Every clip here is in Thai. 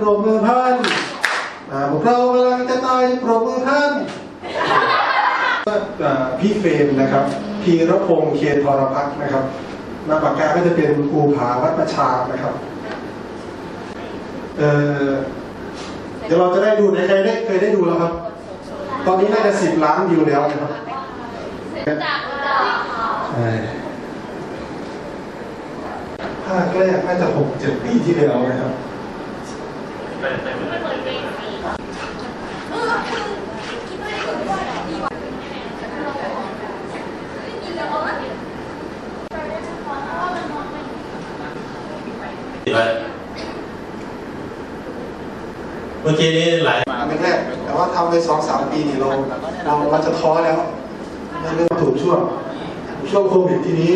ปรบมือท่านอ่าพวกเรากำลังจะตายจะปรบมือท่านอ่าพี่เฟรมนะครับพีรพงษ์เคนทรพัฒน์นะครับนามปากกาก็จะเป็นภูผาวัดประชานะครับเอ่อเดี๋ยวเราจะได้ดูในใครได้เคยได้ดูแล้วครับ ตอนนี้น่าจะสิบล้านวิวแล้วนะครับใช่ภาคแรกน่าจะหกเจ็ดปีที่แล้วนะครับ เมื่อกี้นี้หลายเป็นแรกแต่ว่าทำไปสองสามปีนี่เราเราเราจะท้อแล้วในเรื่องถูกช่วงช่วงโควิดทีนี้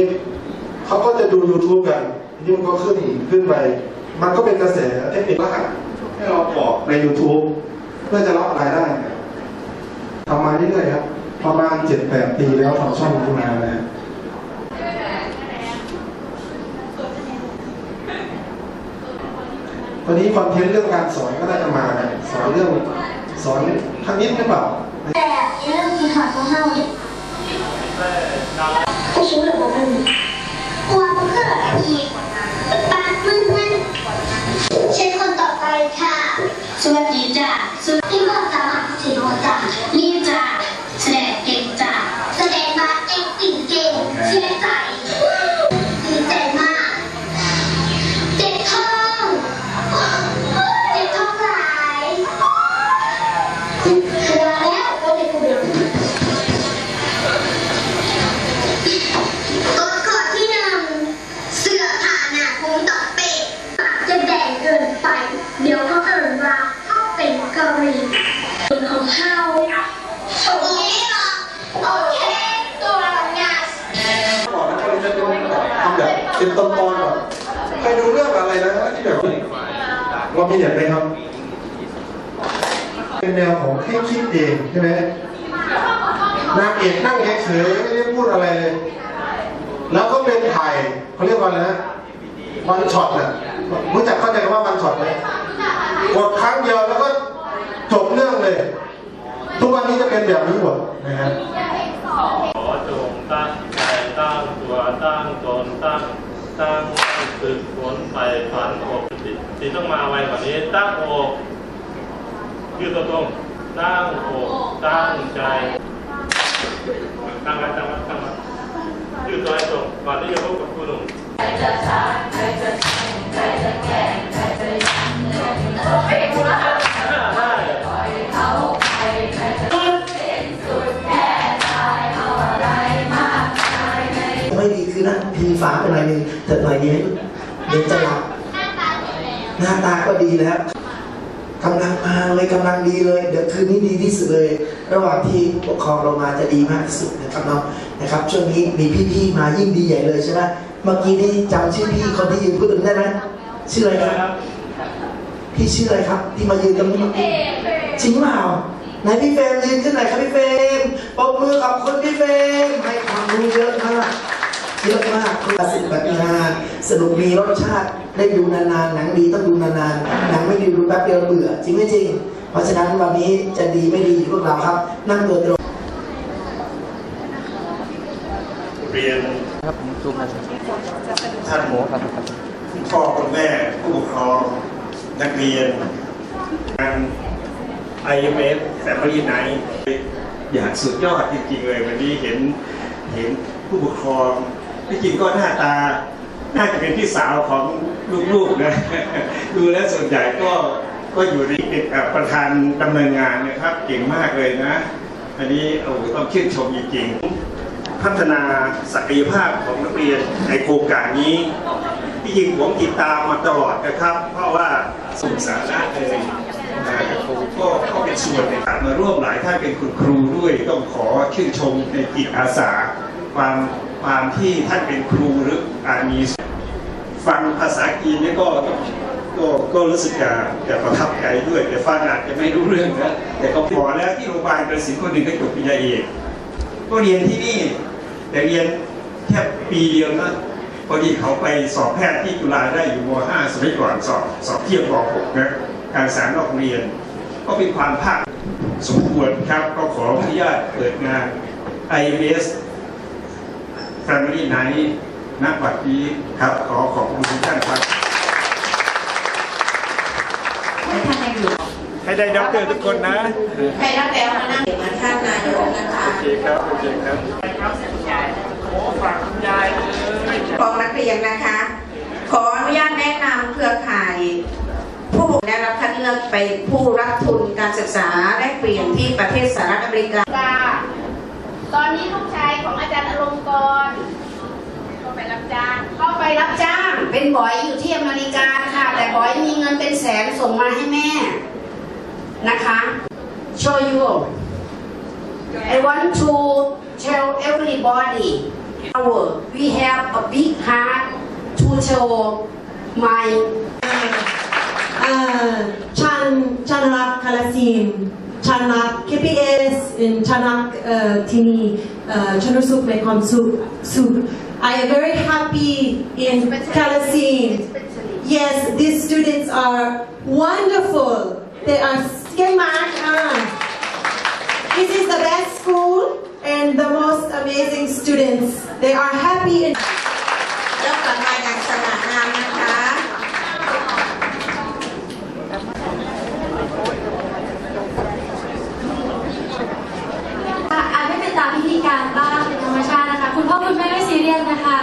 เขาก็จะดู YouTube กันทีนี้มันก็ขึ้นขึ้นไป มันก็เป็นกระแสเทคนิครหัส ให้เราบอกใน YouTube เพื่อจะรับรายได้ทำมาเรื่อยๆครับประมาณเจ็ดแปดปีแล้วทำช่องขึ้นมานะฮะตอนนี้คอนเทนต์เรื่องการสอนก็น่าจะมานะสอนเรื่องสอนคณิตหรือเปล่าแต่เรื่องที่ขาดของเฮาเนี่ยก็ชู้เหลือบ่มึงความเกิดอีกปากมึงนั่นเช่นคนต่อไปค่ะ สวัสดีจ้ะสวัสดีพ่อจ้าสิโนจ้ะนี่จ้ะ เคยดูเรื่องอะไรนะที่แบบว่ามีเห็นไหมครับ เป็นแนวของให้คิดเองใช่ไหมนางเอกนั่งเฉยๆไม่ได้พูดอะไรเลย แล้วก็เป็นถ่ายเขาเรียกว่าอะไรนะวันช็อตน่ะรู้จักเข้าใจว่าวันช็อตไหมกดครั้งเดียวแล้วก็จบเรื่องเลย ทุกวันนี้จะเป็นแบบนี้หมดนะฮะขอจงตั้งใจตั้งตัวตั้งตนตั้งตั้ง ฝึกฝนไปฝันอกจิตจิตต้องมาไวกว่านี้ตั้งอกยืดตัวตรงตั้งอกตั้งใจตั้งไว้ตั้งไว้ตั้งไว้ยืดตัวให้ตรงก่อนที่จะพบกับคุณหนุ่มได้ไม่ดีคือนะพีฟ้าเป็นไรหนึ่งแต่หน่อยนี้ เดี๋ยวจะหลับหน้าตาดีแล้วหน้าตาก็ดีแล้วกำลังมาเลยกำลังดีเลย เดี๋ยวคืนนี้ดีที่สุดเลย ระหว่างที่ปกครองเรามาจะดีมากที่สุดนะครับเนาะนะครับ ช่วงนี้มีพี่ๆมายิ่งดีใหญ่เลยใช่ไหมเมื่อกี้นี่จำชื่อพี่คนที่ยืนพูดถึงได้ไหมชื่ออะไรครับ พี่ชื่ออะไรครับ ที่มายืนตรงนี้เมื่อกี้จริงเปล่าไหนพี่เฟรมยืนขึ้นหน่อย ชาติได้ดูนานๆหนังดีต้องดูนานๆหนังไม่ดีดูแป๊บเดียวเบื่อจริงไม่จริง เพราะฉะนั้นวันนี้จะดีไม่ดีอยู่พวกเราครับ นั่งตัวตรงเรียนครับผมซูมมาท่านโอ้ครับครับพ่อคุณแม่ผู้ปกครองนักเรียนงาน IMF แต่พรีไหนอย่างสุดยอดจริงๆเลยวันนี้เห็นเห็นผู้ปกครองที่จริงก็หน้าตา น่าจะเป็นพี่สาวของลูกๆนะดูแล้วส่วนใหญ่ก็ก็อยู่ในเป็นประธานดำเนินงานนะครับ เก่งมากเลยนะ อันนี้โอ้โหต้องชื่นชมจริงๆ พัฒนาศักยภาพของนักเรียนในโครงการนี้ที่จริงผมติดตามมาตลอดนะครับ เพราะว่าส่งสาระเลยนะก็ก็เป็นส่วนในการมาร่วมหลายท่านเป็นคุณครูด้วยต้องขอชื่นชมในจิตอาสา ความความที่ท่านเป็นครูหรืออามี ฟังภาษาจีนเนี่ยก็ก็ก็รู้สึกจะจะประทับใจด้วย แต่ฟังอาจจะไม่รู้เรื่องนะแต่ก็พอแล้วที่โรงพยาบาลกระสินคนหนึ่งก็จบปริญญาเอกก็เรียนที่นี่ แต่เรียนแค่ปีเดียวนะพอดีเขาไปสอบแพทย์ที่จุฬาได้อยู่ม .5 สมัยก่อนสอบสอบเทียบม .6 นะการสารนอกเรียน ก็เป็นความภาคสมควรครับ ก็ขออนุญาตเปิดงาน IMS Family Night ณบัดนี้ครับขอขอบคุณทุกท่านครับไม่ทันได้อยู่ให้ได้ด็อกเตอร์ทุกคนนะใครรับแล้วมานั่งเดี๋ยวมาท่านนายกนะคะโอเคครับโอเคครับของนักเรียนนะคะ ขออนุญาตแนะนำเครือข่าย ผู้ได้รับคัดเลือกไปผู้รับทุนการศึกษาแลกเปลี่ยนที่ประเทศสหรัฐอเมริกาตอนนี้ลูกชายของอาจารย์อลงกรณ์ก็ ไปรับจ้างก็ไปรับจ้าง เป็นบอยอยู่ที่อเมริกาค่ะ แต่บอยมีเงินเป็นแสนส่งมาให้แม่นะคะ show you I want to tell everybody our we have a big heart to show my เอ่อชันชันรักคาลาซีนชันรัก KPS อินชันรักเอ่อที่นี่เอ่อฉันรู้สึกในความสุขสุข I am very happy in Kalasin Yes these students are wonderful they are smart ah. This is the best school and the most amazing students they are happy and ยกกลับมาอย่างสง่างามนะคะ อาจไม่เป็นตามพิธีการบ้าง คุณแม่ไม่ซีเรียสนะคะ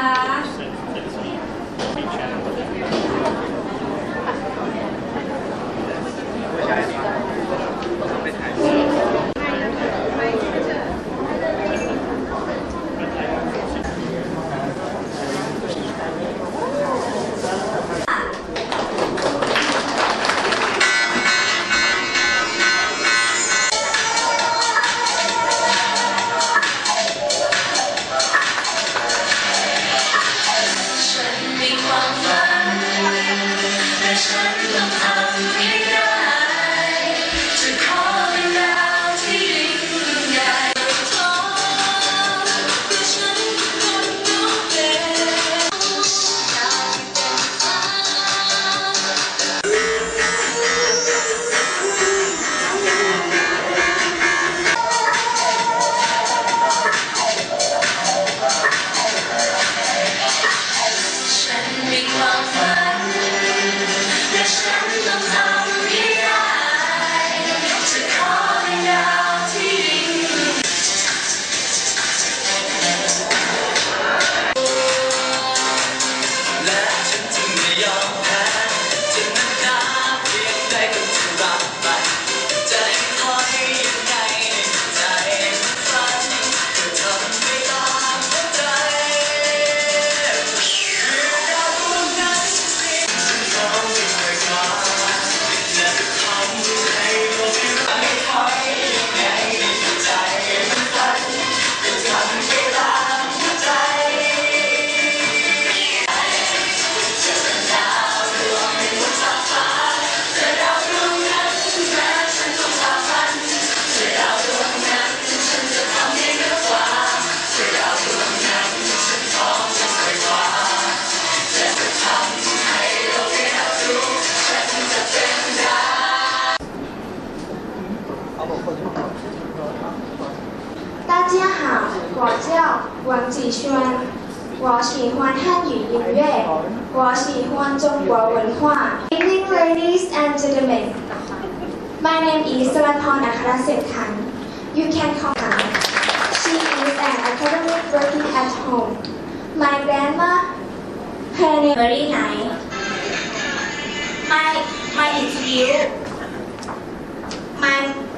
Guo evening, ladies and gentlemen. My name is Sarathon Akharasep You can call her. She is an academic working at home. My grandma, her name very nice. My my interview. My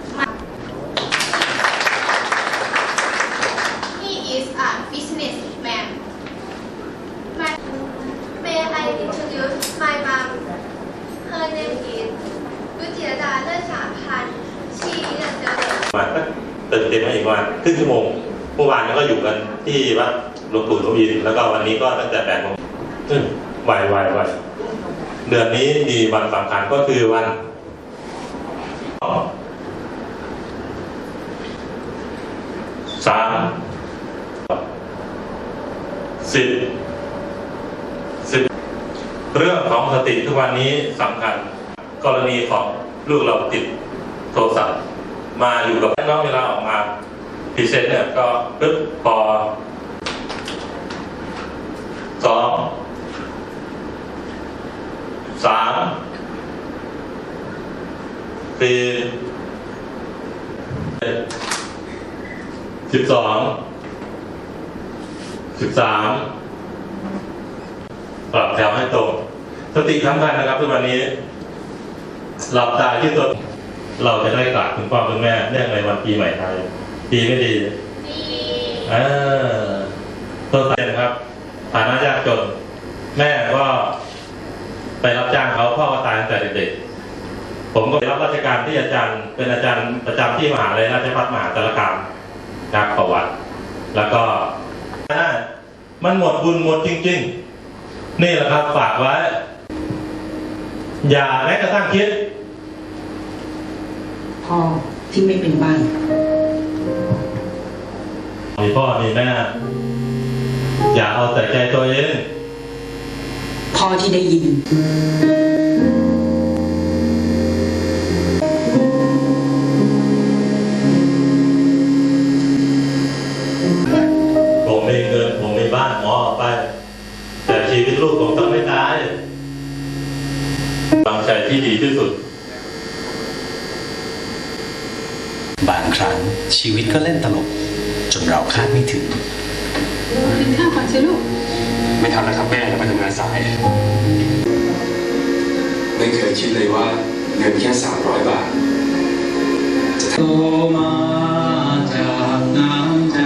ครึ่งชั่วโมงเมื่อวานก็อยู่กันที่วัดหลวงปู่หลวงอินแล้วก็วันนี้ก็ตั้งแต่แปดโมงซึ่งไวไวไวเดือนนี้มีวันสำคัญก็คือวันสามสิบสิบเรื่องของสติทุกวันนี้สำคัญ กรณีของลูกเราติดโทรศัพท์มาอยู่กับน้องเวลาออกมา พรีเซนต์เนี่ยก็ปึ๊บพอสองสามสี่สิบสองสิบสามปรับแถวให้ตรงสติสำคัญนะครับทุกวันนี้ หลับตาที่ตัวเราจะได้กราบคุณพ่อคุณแม่เนื่องในวันปีใหม่ไทย ดีไม่ดีเออต้นสายนะครับฐานะยากจน แม่ก็ไปรับจ้างเขาพ่อก็ตายตั้งแต่เด็กๆผมก็ไปรับราชการที่อาจารย์ เป็นอาจารย์ประจำที่มหาลัยราชภัฏมหาสารคามนักประวัติ แล้วก็มันหมดบุญหมดจริง ๆ นี่แหละครับฝากไว้ อย่าแม้กระทั่งคิดพ่อที่ไม่เป็นบ้าน พ่อมีแม่ อย่าเอาแต่ใจตัวเองพ่อที่ได้ยินผมมีเงินผมมีบ้านหมอออกไป แต่ชีวิตลูกผมต้องไม่ตายบางใจที่ดีที่สุด บางครั้งชีวิตก็เล่นตลก จนเราคาดไม่ถึงไม่ทันแล้วครับแม่เราไปทำงานสาย ไม่เคยคิดเลยว่าเงินแค่ 300 บาท จะทโตมาจากน้ำใจ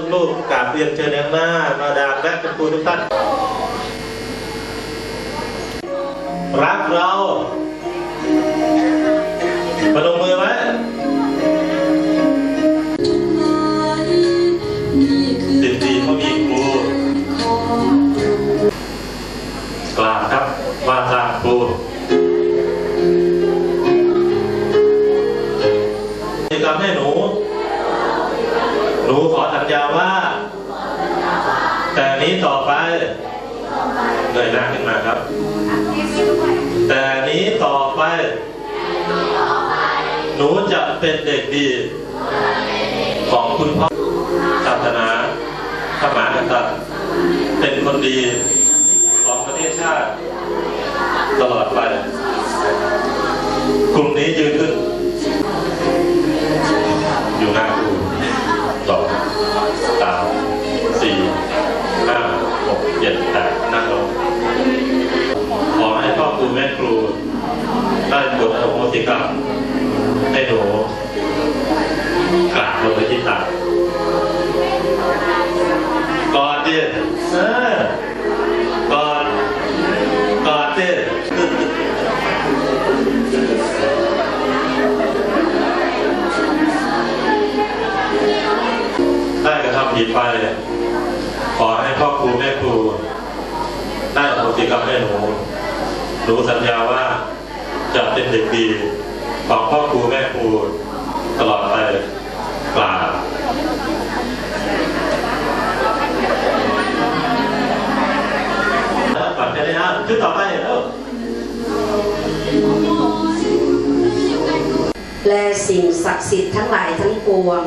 ครับลูกกราบเรียนเชิญหน้า มาดามและคุณครูทุกท่าน รักเราประนมมือไว้สิบดีเขามีครูกราบครับว่าทางครูกิจกรรมให้หนู นี้ต่อไปเงยหน้าขึ้นมาครับ แต่นี้ต่อไป หนูจะเป็นเด็กดี ของคุณพ่อศาสนาพระมหากษัตริย์เป็นคนดีของประเทศชาติ ตลอดไป กลุ่มนี้ยืนขึ้น ครูแม่ครูตลอดไปกล่าวแล้วก่อนจะได้อ่านชุดต่อไปเออและสิ่งศักดิ์สิทธิ์ทั้งหลายทั้งปวง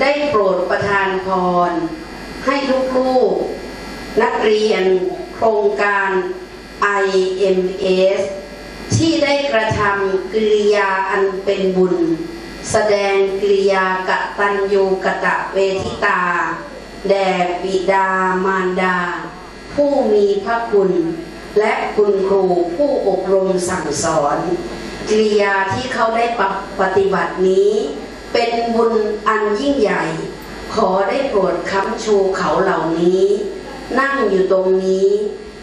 ได้โปรดประทานพร ให้ลูกๆนักเรียนโครงการ IMS ที่ได้กระทำกิริยาอันเป็นบุญ แสดงกิริยากตัญญูกะตะเวทิตา แด่บิดามารดา ผู้มีพระคุณ และคุณครูผู้อบรมสั่งสอน กิริยาที่เขาได้ปฏิบัตินี้ เป็นบุญอันยิ่งใหญ่ ขอได้โปรดค้ำชูเขาเหล่านี้ นั่งอยู่ตรงนี้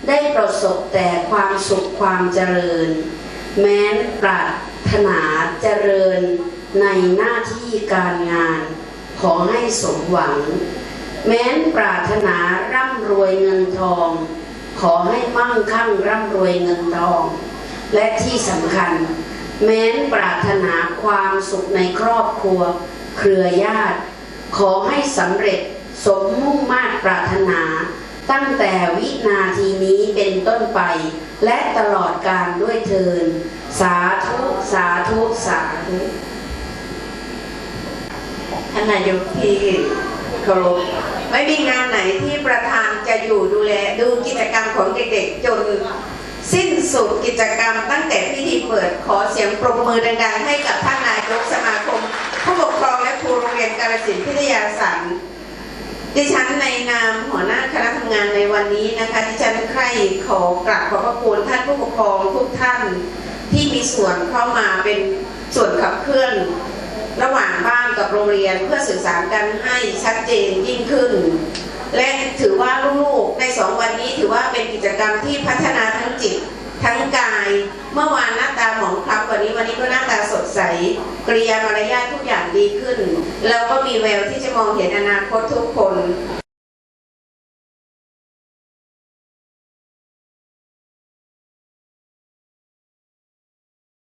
ได้ประสบแต่ความสุขความเจริญ แม้นปรารถนาเจริญในหน้าที่การงาน ขอให้สมหวัง แม้นปรารถนาร่ำรวยเงินทอง ขอให้มั่งคั่งร่ำรวยเงินทอง และที่สำคัญ แม้นปรารถนาความสุขในครอบครัว เครือญาติ ขอให้สำเร็จสมมุ่งมาตรปรารถนา ตั้งแต่วินาทีนี้เป็นต้นไป และตลอดการด้วยเทิน สาธุ สาธุ สาธุท่านนายกที่เคารพไม่มีงานไหนที่ประธานจะอยู่ดูแลดูกิจกรรมของเด็กๆ จน สิ้นสุดกิจกรรมตั้งแต่พิธีเปิดขอเสียงปรบมือดังๆ ให้กับท่านนายกสมาคม ผู้ปกครองและครูโรงเรียนกาลสินพิทยาสันดิฉันในนามหัวหน้าคณะำงานในวันนี้นะคะดิฉันใคร่ขอกราบขอบพระคุณท่านผู้ปกครองทุกท่านที่มีส่วนเข้ามาเป็นส่วนขับเคลื่อน ระหว่างบ้านกับโรงเรียนเพื่อสื่อสารกันให้ชัดเจนยิ่งขึ้น และถือว่าลูกๆในสองวันนี้ถือว่าเป็นกิจกรรมที่พัฒนาทั้งจิตทั้งกาย เมื่อวานหน้าตาหมองคล้ำกว่านี้วันนี้ก็หน้าตาสดใสกริยามารยาททุกอย่างดีขึ้น แล้วก็มีแววที่จะมองเห็นอนาคตทุกคน